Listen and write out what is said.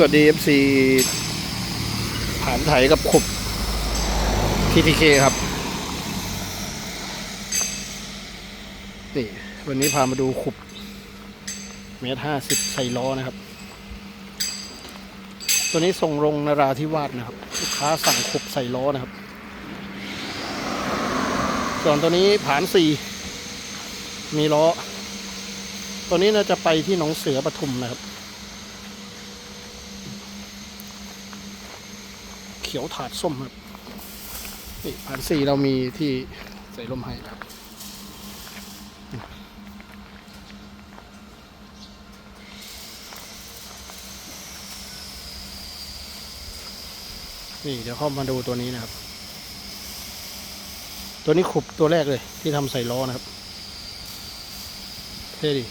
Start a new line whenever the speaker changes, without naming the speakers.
สวัสดี FC ผ่านไถกับขบ TTK ครับ นี่ วันนี้พามาดูขบเมตรห้าสิบใส่ล้อนะครับ ตัวนี้ส่งลงนราธิวาสนะครับ ลูกค้าสั่งขบใส่ล้อนะครับ ส่วนตัวนี้ผานสี่มีล้อ ตัวนี้น่าจะไปที่หนองเสือปทุมนะครับ เขียวถาดส้มครับนี่ผานสี่เรามีที่ใส่ลมให้ครับนี่เดี๋ยวเข้ามาดูตัวนี้นะครับ ตัวนี้ขุบตัวแรกเลยที่ทำใส่ล้อนะครับ เท่ดี